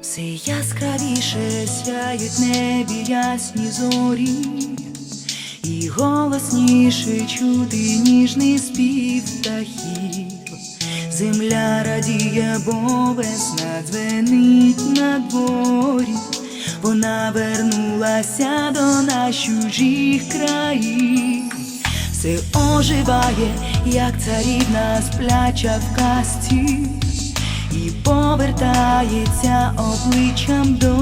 Все яскравіше сяють небі ясні зорі, і голосніше чути ніжний спів птахів. Земля радіє, бо весна дзвенить на дворі. Вона вернулася до нас чужих країв. Все оживає, як царівна спляча в казці, і повертається обличчям до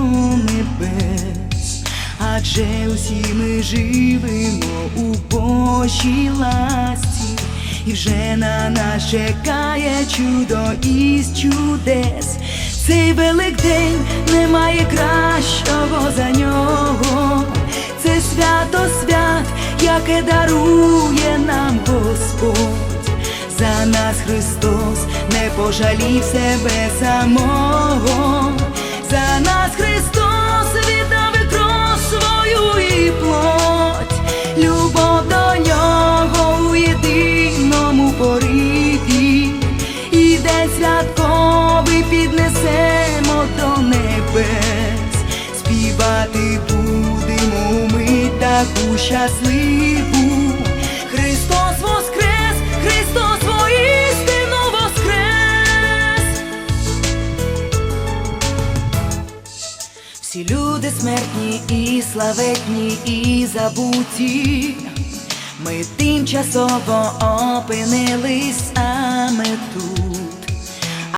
небес. Адже усі ми живемо у Божій ласті, і вже на нас чекає чудо із чудес. Цей великдень немає кращого за нього. Це свято свят, яке дарує нам Господь. За нас Христос пожалів себе самого. За нас Христос віддав і кров свою і плоть. Любов до нього у єдиному пориві. І день святковий піднесемо до небес. Співати будемо ми таку щасливу. Всі люди смертні і славетні, і забуті. Ми тимчасово опинились саме тут.